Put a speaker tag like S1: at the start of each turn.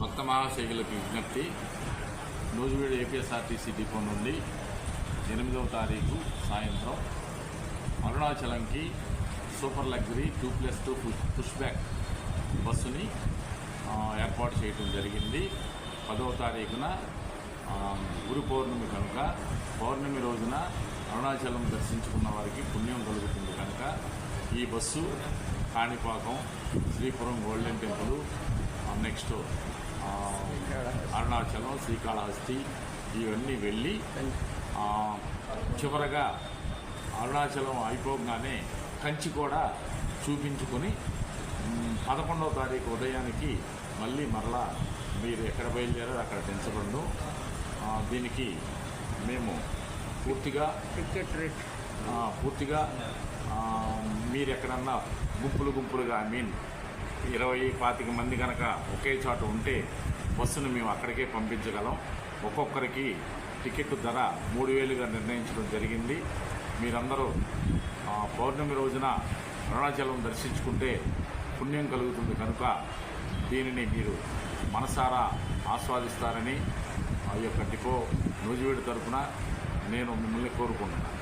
S1: భక్త మహాశైలకు విజ్ఞప్తి. Nuzvid APSRTC depot నుండి ఎనిమిదవ తారీఖు సాయంత్రం అరుణాచలంకి super luxury two plus two push back బస్సుని ఏర్పాటు చేయడం జరిగింది. పదవ తారీఖున గురు పౌర్ణమి కనుక పౌర్ణమి రోజున అరుణాచలం దర్శించుకున్న వారికి పుణ్యం కలుగుతుంది కనుక ఈ bus Kanipakam Sripuram golden temple next Arunachalam Srikalahasti ఇవన్నీ వెళ్ళి చివరగా అరుణాచలం అయిపోగానే కంచి కూడా చూపించుకొని పదకొండవ తారీఖు ఉదయానికి మళ్ళీ మరలా మీరు ఎక్కడ బయలుదేరారో అక్కడ దించబడును ఆ, దీనికి మేము పూర్తిగా
S2: టికెట్ రేట్.
S1: పూర్తిగా మీరు ఎక్కడన్నా గుంపులు గుంపులుగా ఐ మీన్ ఇరవై పాతిక మంది కనుక ఒకే చోట ఉంటే బస్సును మేము అక్కడికే పంపించగలం. ఒక్కొక్కరికి టికెట్ ధర మూడు వేలుగా నిర్ణయించడం జరిగింది. మీరందరూ పౌర్ణమి రోజున అరుణాచలం దర్శించుకుంటే పుణ్యం కలుగుతుంది కనుక దీనిని మీరు మనసారా ఆస్వాదిస్తారని ఆ యొక్క డిపో నూజివీడు తరఫున నేను మిమ్మల్ని కోరుకుంటున్నాను.